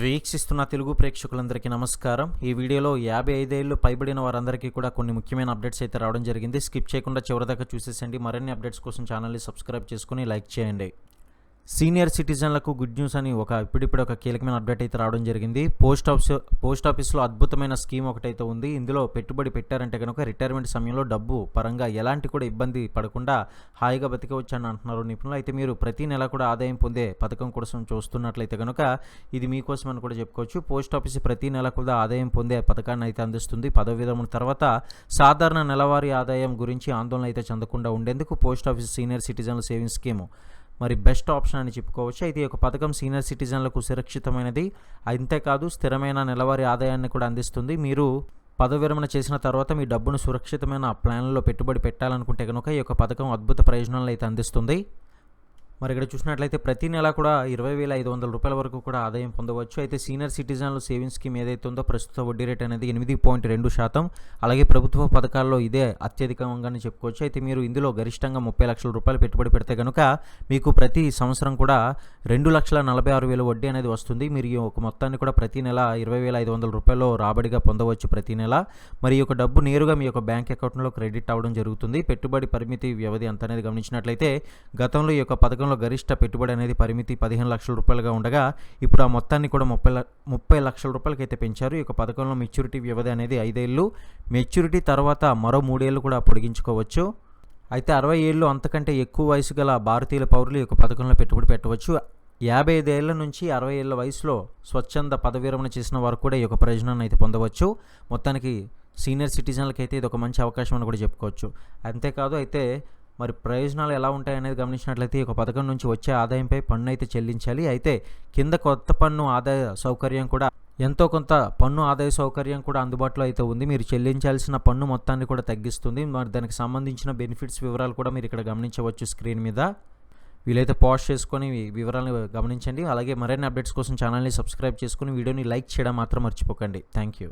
వీక్షిస్తున్న తెలుగు ప్రేక్షకులందరికీ నమస్కారం. ఈ వీడియోలో యాభై ఐదేళ్ళు పైబడిన వారందరికీ కూడా కొన్ని ముఖ్యమైన అప్డేట్స్ అయితే రావడం జరిగింది. స్కిప్ చేయకుండా చివరిదాకా చూసేసండి. మరిన్ని అప్డేట్స్ కోసం ఛానల్ని సబ్స్క్రైబ్ చేసుకుని లైక్ చేయండి. సీనియర్ సిటిజన్లకు గుడ్ న్యూస్ అని ఒక ఇప్పుడిప్పుడు ఒక కీలకమైన అప్డేట్ అయితే రావడం జరిగింది. పోస్ట్ ఆఫీస్ పోస్ట్ ఆఫీస్లో అద్భుతమైన స్కీమ్ ఒకటైతే ఉంది. ఇందులో పెట్టుబడి పెట్టారంటే కనుక రిటైర్మెంట్ సమయంలో డబ్బు పరంగా ఎలాంటి కూడా ఇబ్బంది పడకుండా హాయిగా బతికవచ్చు అని అంటున్నారు నిపుణులు. అయితే మీరు ప్రతి నెల కూడా ఆదాయం పొందే పథకం కోసం చూస్తున్నట్లయితే కనుక ఇది మీకోసం అని కూడా చెప్పుకోవచ్చు. పోస్ట్ ఆఫీస్ ప్రతి నెల కూడా ఆదాయం పొందే పథకాన్ని అయితే అందిస్తుంది. పదవి విధముల తర్వాత సాధారణ నెలవారీ ఆదాయం గురించి ఆందోళన అయితే చెందకుండా ఉండేందుకు పోస్ట్ ఆఫీస్ సీనియర్ సిటిజన్ల సేవింగ్స్ స్కీము మరి బెస్ట్ ఆప్షన్ అని చెప్పుకోవచ్చు. అయితే ఈ యొక్క పథకం సీనియర్ సిటిజన్లకు సురక్షితమైనది. అంతేకాదు స్థిరమైన నెలవారీ ఆదాయాన్ని కూడా అందిస్తుంది. మీరు పదవి విరమణ చేసిన తర్వాత మీ డబ్బును సురక్షితమైన ప్లాన్లో పెట్టుబడి పెట్టాలనుకుంటే కనుక ఈ యొక్క పథకం అద్భుత ప్రయోజనాలు అయితే అందిస్తుంది. మరి ఇక్కడ చూసినట్లయితే ప్రతి నెల కూడా ఇరవై వేల ఐదు వందల రూపాయల వరకు కూడా ఆదాయం పొందవచ్చు. అయితే సీనియర్ సిటిజన్ల సేవింగ్స్ స్కీమ్ ఏదైతే ఉందో ప్రస్తుత వడ్డీ రేట్ అనేది ఎనిమిది పాయింట్ రెండు శాతం. అలాగే ప్రభుత్వ పథకాల్లో ఇదే అత్యధికంగానే చెప్పుకోవచ్చు. అయితే మీరు ఇందులో గరిష్టంగా ముప్పై లక్షల రూపాయలు పెట్టుబడి పెడితే కనుక మీకు ప్రతి సంవత్సరం కూడా రెండు లక్షల నలభై ఆరు వేల వడ్డీ అనేది వస్తుంది. మీరు ఈ ఒక మొత్తాన్ని కూడా ప్రతి నెల ఇరవై వేల ఐదు వందల రూపాయలు రాబడిగా పొందవచ్చు ప్రతి నెల. మరి ఈ యొక్క డబ్బు నేరుగా మీ యొక్క బ్యాంక్ అకౌంట్లో క్రెడిట్ అవ్వడం జరుగుతుంది. పెట్టుబడి పరిమితి వ్యవధి ఎంత అనేది గమనించినట్లయితే గతంలో ఈ యొక్క పథకంలో గరిష్ట పెట్టుబడి అనేది పరిమితి పదిహేను లక్షల రూపాయలుగా ఉండగా ఇప్పుడు ఆ మొత్తాన్ని కూడా ముప్పై ముప్పై లక్షల రూపాయలకి అయితే పెంచారు. ఈ యొక్క పథకంలో మెచ్యూరిటీ వ్యవధి అనేది ఐదేళ్ళు. మెచ్యూరిటీ తర్వాత మరో మూడేళ్ళు కూడా పొడిగించుకోవచ్చు. అయితే అరవై ఏళ్ళు అంతకంటే ఎక్కువ వయసు గల భారతీయుల పౌరులు ఈ యొక్క పథకంలో పెట్టుబడి పెట్టవచ్చు. యాభై ఐదేళ్ళ నుంచి అరవై ఏళ్ళ వయసులో స్వచ్ఛంద పదవి విరమణ చేసిన వారు కూడా ఈ యొక్క ప్రయోజనాన్ని అయితే పొందవచ్చు. మొత్తానికి సీనియర్ సిటిజన్లకి అయితే ఇది ఒక మంచి అవకాశం అని కూడా చెప్పుకోవచ్చు. అంతేకాదు అయితే మరి ప్రయోజనాలు ఎలా ఉంటాయనేది గమనించినట్లయితే ఈ పథకం నుంచి వచ్చే ఆదాయంపై పన్ను అయితే చెల్లించాలి. అయితే కింద కొత్త పన్ను ఆదాయ సౌకర్యం కూడా ఎంతో కొంత పన్ను ఆదాయ సౌకర్యం కూడా అందుబాటులో అయితే ఉంది. మీరు చెల్లించాల్సిన పన్ను మొత్తాన్ని కూడా తగ్గిస్తుంది. మరి దానికి సంబంధించిన బెనిఫిట్స్ వివరాలు కూడా మీరు ఇక్కడ గమనించవచ్చు స్క్రీన్ మీద. వీలైతే పాజ్ చేసుకొని వివరాలను గమనించండి. అలాగే మరిన్ని అప్డేట్స్ కోసం ఛానల్ని సబ్స్క్రైబ్ చేసుకుని వీడియోని లైక్ చేయడం మాత్రం మర్చిపోకండి. Thank you.